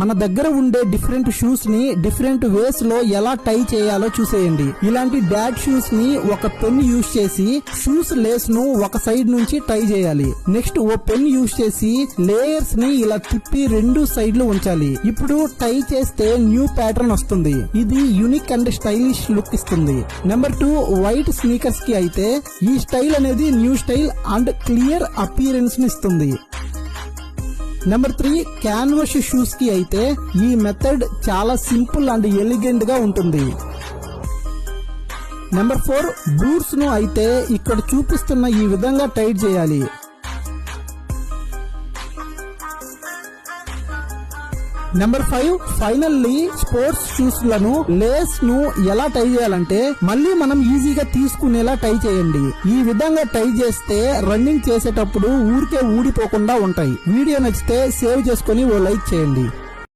మన దగ్గర ఉండే డిఫరెంట్ షూస్ని డిఫరెంట్ వేస్లో ఎలా టై చేయాలో చూసేయండి. ఇలాంటి డాడ్ షూస్ని ఒక పెన్ యూజ్ చేసి షూస్ లేస్ను ఒక సైడ్ నుంచి టై చేయాలి. నెక్స్ట్ ఓ పెన్ యూజ్ చేసి లేయర్స్ని ఇలా తిప్పి రెండు సైడ్లు ఉంచాలి. ఇప్పుడు టై చేస్తే న్యూ ప్యాటర్న్ వస్తుంది. ఇది యూనిక్ అండ్ స్టైలిష్ లుక్ ఇస్తుంది. నెంబర్ టూ వైట్ స్నీకర్స్కి అయితే ఈ స్టైల్ అనేది న్యూ స్టైల్ అండ్ క్లియర్ అపీరెన్స్ని ఇస్తుంది. నెంబర్ త్రీ క్యాన్వస్ షూస్కి అయితే ఈ మెథడ్ చాలా సింపుల్ అండ్ ఎలిగెంట్గా ఉంటుంది. నెంబర్ ఫోర్ బూట్స్ను అయితే ఇక్కడ చూపిస్తున్న ఈ విధంగా టైట్ చేయాలి. నెంబర్ ఫైవ్ ఫైనల్లీ స్పోర్ట్స్ షూస్లను లేస్ను ఎలా టై చేయాలంటే మళ్ళీ మనం ఈజీగా తీసుకునేలా టై చేయండి. ఈ విధంగా టై చేస్తే రన్నింగ్ చేసేటప్పుడు ఊరికే ఊడిపోకుండా ఉంటాయి. వీడియో నచ్చితే సేవ్ చేసుకుని ఓ లైక్ చేయండి.